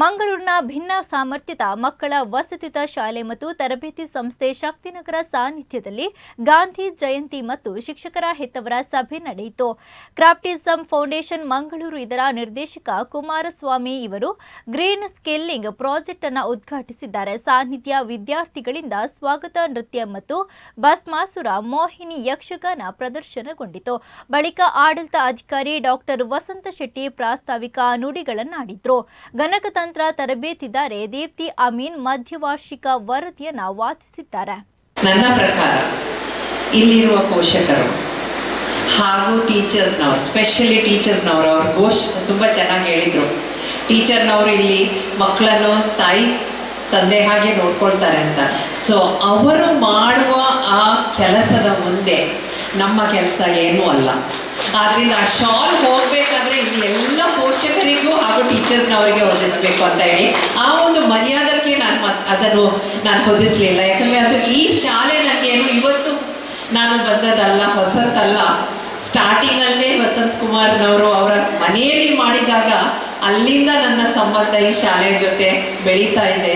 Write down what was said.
ಮಂಗಳೂರಿನ ಭಿನ್ನ ಸಾಮರ್ಥ್ಯದ ಮಕ್ಕಳ ವಸತಿತ ಶಾಲೆ ಮತ್ತು ತರಬೇತಿ ಸಂಸ್ಥೆ ಶಕ್ತಿನಗರ ಸಾನ್ನಿಧ್ಯದಲ್ಲಿ ಗಾಂಧಿ ಜಯಂತಿ ಮತ್ತು ಶಿಕ್ಷಕರ ಹೆತ್ತವರ ಸಭೆ ನಡೆಯಿತು. ಕ್ರಾಫ್ಟಿಸಂ ಫೌಂಡೇಶನ್ ಮಂಗಳೂರು ಇದರ ನಿರ್ದೇಶಕ ಕುಮಾರಸ್ವಾಮಿ ಇವರು ಗ್ರೀನ್ ಸ್ಕೇಲಿಂಗ್ ಪ್ರಾಜೆಕ್ಟ್ ಅನ್ನು ಉದ್ಘಾಟಿಸಿದ್ದಾರೆ. ಸಾನ್ನಿಧ್ಯ ವಿದ್ಯಾರ್ಥಿಗಳಿಂದ ಸ್ವಾಗತ ನೃತ್ಯ ಮತ್ತು ಭಸ್ಮಾಸುರ ಮೋಹಿನಿ ಯಕ್ಷಗಾನ ಪ್ರದರ್ಶನಗೊಂಡಿತು. ಬಳಿಕ ಆಡಳಿತ ಅಧಿಕಾರಿ ಡಾಕ್ಟರ್ ವಸಂತ ಶೆಟ್ಟಿ ಪ್ರಾಸ್ತಾವಿಕ ನುಡಿಗಳನ್ನಾಡಿದ್ರು. ಗಣಕತಂತ್ರ ತರಬೇತಿದಾರೆ ದೀಪ್ತಿ ಅಮೀನ್ ಮಧ್ಯವಾರ್ಷಿಕ ವರದಿಯನ್ನ ವಾಚಿಸಿದ್ದಾರೆ. ನನ್ನ ಪ್ರಕಾರ ಇಲ್ಲಿರುವ ಪೋಷಕರು ಹಾಗೂ ಟೀಚರ್ಸ್ನವರು ಸ್ಪೆಷಲಿ ಟೀಚರ್ಸ್ನವರು, ಅವರು ಘೋಷ ತುಂಬ ಚೆನ್ನಾಗಿ ಹೇಳಿದರು. ಟೀಚರ್ನವರು ಇಲ್ಲಿ ಮಕ್ಕಳನ್ನು ತಾಯಿ, ತಂದೆ ಹಾಗೆ ನೋಡ್ಕೊಳ್ತಾರೆ ಅಂತ. ಸೊ ಅವರು ಮಾಡುವ ಆ ಕೆಲಸದ ಮುಂದೆ ನಮ್ಮ ಕೆಲಸ ಏನೂ ಅಲ್ಲ. ಆದ್ರಿಂದ ಆ ಶಾಲ್ ಹೋಗಬೇಕಾದ್ರೆ ಇಲ್ಲಿ ಎಲ್ಲ ಪೋಷಕರಿಗೂ ಹಾಗೂ ಟೀಚರ್ಸ್ನವರಿಗೆ ಹೊದಿಸ್ಬೇಕು ಅಂತ ಹೇಳಿ ಆ ಒಂದು ಮರ್ಯಾದಕ್ಕೆ ನಾನು ಅದನ್ನು ನಾನು ಹೊದಿಸ್ಲಿಲ್ಲ. ಯಾಕಂದರೆ ಅದು ಈ ಶಾಲೆ ನನಗೇನು ಇವತ್ತು ನಾನು ಬಂದದಲ್ಲ ಹೊಸತಲ್ಲ ಸ್ಟಾರ್ಟಿಂಗಲ್ಲೇ ವಸಂತ್ ಕುಮಾರ್ನವರು ಅವರ ಮನೆಯಲ್ಲಿ ಮಾಡಿದಾಗ ಅಲ್ಲಿಂದ ನನ್ನ ಸಂಬಂಧ ಈ ಶಾಲೆಯ ಜೊತೆ ಬೆಳೀತಾ ಇದೆ.